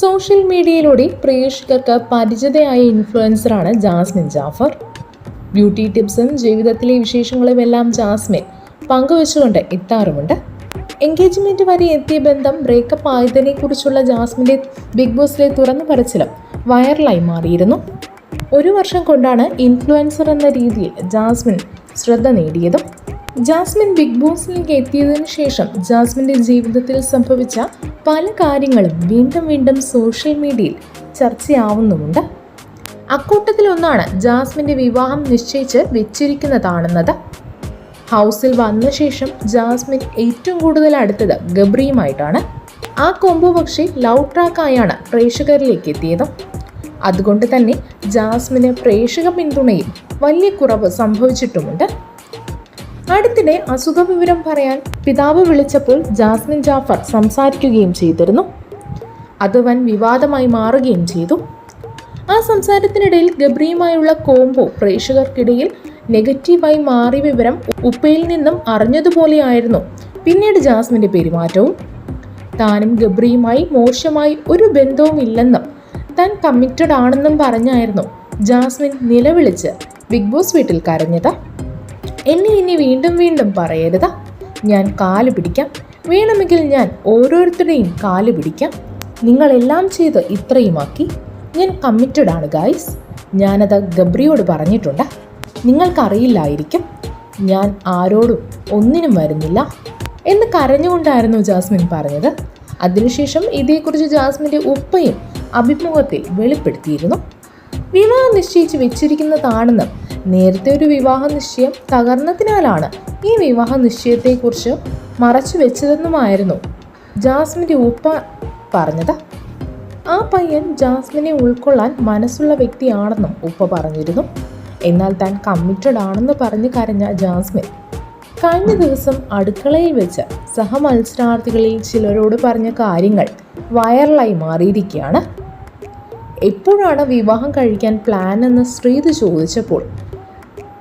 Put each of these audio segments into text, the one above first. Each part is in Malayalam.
സോഷ്യൽ മീഡിയയിലൂടെ പ്രേക്ഷകർക്ക് പരിചിതയായ ഇൻഫ്ലുവൻസറാണ് ജാസ്മിൻ ജാഫർ. ബ്യൂട്ടി ടിപ്സും ജീവിതത്തിലെ വിശേഷങ്ങളും എല്ലാം ജാസ്മിൻ പങ്കുവെച്ചുകൊണ്ട് എത്താറുമുണ്ട്. എൻഗേജ്മെന്റ് വരെ എത്തിയ ബന്ധം ബ്രേക്കപ്പ് ആയതിനെക്കുറിച്ചുള്ള ജാസ്മിന്റെ ബിഗ് ബോസിലെ തുറന്നു പറച്ചിലും വൈറലായി മാറിയിരുന്നു. ഒരു വർഷം കൊണ്ടാണ് ഇൻഫ്ലുവൻസർ എന്ന രീതിയിൽ ജാസ്മിൻ ശ്രദ്ധ നേടിയതും ജാസ്മിൻ ബിഗ് ബോസിലേക്ക് എത്തിയതിനു ശേഷം ജാസ്മിന്റെ ജീവിതത്തിൽ സംഭവിച്ച പല കാര്യങ്ങളും വീണ്ടും വീണ്ടും സോഷ്യൽ മീഡിയയിൽ ചർച്ചയാവുന്നുമുണ്ട്. അക്കൂട്ടത്തിലൊന്നാണ് ജാസ്മിന്റെ വിവാഹം നിശ്ചയിച്ച് വെച്ചിരിക്കുന്നതാണെന്നത്. ഹൗസിൽ വന്ന ശേഷം ജാസ്മിൻ ഏറ്റവും കൂടുതൽ അടുത്തത് ഗബ്രിയുമായിട്ടാണ്. ആ കൊമ്പു പക്ഷേ ലവ് ട്രാക്കായാണ് പ്രേക്ഷകരിലേക്ക് എത്തിയത്. അതുകൊണ്ട് തന്നെ ജാസ്മിന് പ്രേക്ഷക പിന്തുണയിൽ വലിയ കുറവ് സംഭവിച്ചിട്ടുമുണ്ട്. അടുത്തിടെ അസുഖ വിവരം പറയാൻ പിതാവ് വിളിച്ചപ്പോൾ ജാസ്മിൻ ജാഫർ സംസാരിക്കുകയും ചെയ്തിരുന്നു. അത് വൻ വിവാദമായി മാറുകയും ചെയ്തു. ആ സംസാരത്തിനിടയിൽ ഗബ്രിയുമായുള്ള കോംബോ പ്രേക്ഷകർക്കിടയിൽ നെഗറ്റീവായി മാറിയ വിവരം ഉപ്പയിൽ നിന്നും അറിഞ്ഞതുപോലെയായിരുന്നു. പിന്നീട് ജാസ്മിന്റെ പെരുമാറ്റവും. താനും ഗബ്രിയുമായി മോശമായി ഒരു ബന്ധവും ഇല്ലെന്നും താൻ കമ്മിറ്റഡ് ആണെന്നും പറഞ്ഞായിരുന്നു ജാസ്മിൻ നിലവിളിച്ച് ബിഗ് ബോസ് വീട്ടിൽ കരഞ്ഞത്. എന്നെ ഇനി വീണ്ടും വീണ്ടും പറയരുത്. ഞാൻ കാൽ പിടിക്കാം. വേണമെങ്കിൽ ഞാൻ ഓരോരുത്തരുടെയും കാൽ പിടിക്കാം. നിങ്ങളെല്ലാം ചെയ്ത് ഇത്രയുമാക്കി. ഞാൻ കമ്മിറ്റഡ് ആണ് ഗായ്സ് ഞാനത് ഗബ്രിയോട് പറഞ്ഞിട്ടുണ്ട്. നിങ്ങൾക്കറിയില്ലായിരിക്കും. ഞാൻ ആരോടും ഒന്നിനും വരുന്നില്ല എന്ന് കരഞ്ഞുകൊണ്ടായിരുന്നു ജാസ്മിൻ പറഞ്ഞത്. അതിനുശേഷം ഇതേക്കുറിച്ച് ജാസ്മിന്റെ ഉപ്പയും അഭിമുഖത്തിൽ വെളിപ്പെടുത്തിയിരുന്നു. വിവാഹം നിശ്ചയിച്ച് വെച്ചിരിക്കുന്നതാണെന്നും നേരത്തെ ഒരു വിവാഹ നിശ്ചയം തകർന്നതിനാലാണ് ഈ വിവാഹ നിശ്ചയത്തെക്കുറിച്ച് മറച്ചു വെച്ചതെന്നുമായിരുന്നു. ജാസ്മിന്റെ ഉപ്പ പറഞ്ഞത്. ആ പയ്യൻ ജാസ്മിനെ ഉൾക്കൊള്ളാൻ മനസ്സുള്ള വ്യക്തിയാണെന്നും ഉപ്പ പറഞ്ഞിരുന്നു. എന്നാൽ താൻ കമ്മിറ്റഡ് ആണെന്ന് പറഞ്ഞു കരഞ്ഞ ജാസ്മിൻ കഴിഞ്ഞ ദിവസം അടുക്കളയിൽ വെച്ച് സഹമത്സരാർത്ഥികളിൽ ചിലരോട് പറഞ്ഞ കാര്യങ്ങൾ വൈറലായി മാറിയിരിക്കുകയാണ്. എപ്പോഴാണ് വിവാഹം കഴിക്കാൻ പ്ലാൻ എന്ന് ശ്രീത് ചോദിച്ചപ്പോൾ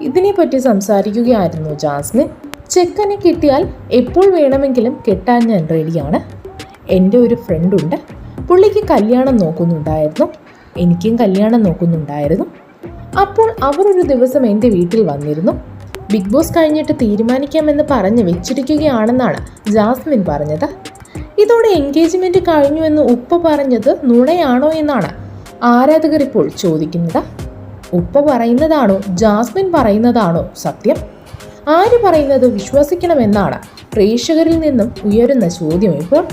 ഇതിനെപ്പറ്റി സംസാരിക്കുകയായിരുന്നു ജാസ്മിൻ. ചെക്കനെ കിട്ടിയാൽ എപ്പോൾ വേണമെങ്കിലും കെട്ടാൻ ഞാൻ റെഡിയാണ്. എന്റെ ഒരു ഫ്രണ്ടുണ്ട് പുള്ളിക്ക് കല്യാണം നോക്കുന്നുണ്ടായിരുന്നു. എനിക്കും കല്യാണം നോക്കുന്നുണ്ടായിരുന്നു. അപ്പോൾ അവർ ഒരു ദിവസം എന്റെ വീട്ടിൽ വന്നിരുന്നു. ബിഗ് ബോസ് കഴിഞ്ഞിട്ട് തീരുമാനിക്കാമെന്ന് പറഞ്ഞ് വെച്ചിരിക്കുകയാണെന്നാണ് ജാസ്മിൻ പറഞ്ഞത്. ഇതോടെ എൻഗേജ്മെന്റ് കഴിഞ്ഞുവെന്ന് ഉപ്പ പറഞ്ഞത് നുണയാണോ എന്നാണ് ആരാധകർ ഇപ്പോൾ ചോദിക്കുന്നത്. ഉപ്പ പറയുന്നതാണോ ജാസ്മിൻ പറയുന്നതാണോ സത്യം? ആര് പറയുന്നത് വിശ്വസിക്കണമെന്നാണ് പ്രേക്ഷകരിൽ നിന്നും ഉയരുന്ന ചോദ്യം ഇപ്പോൾ.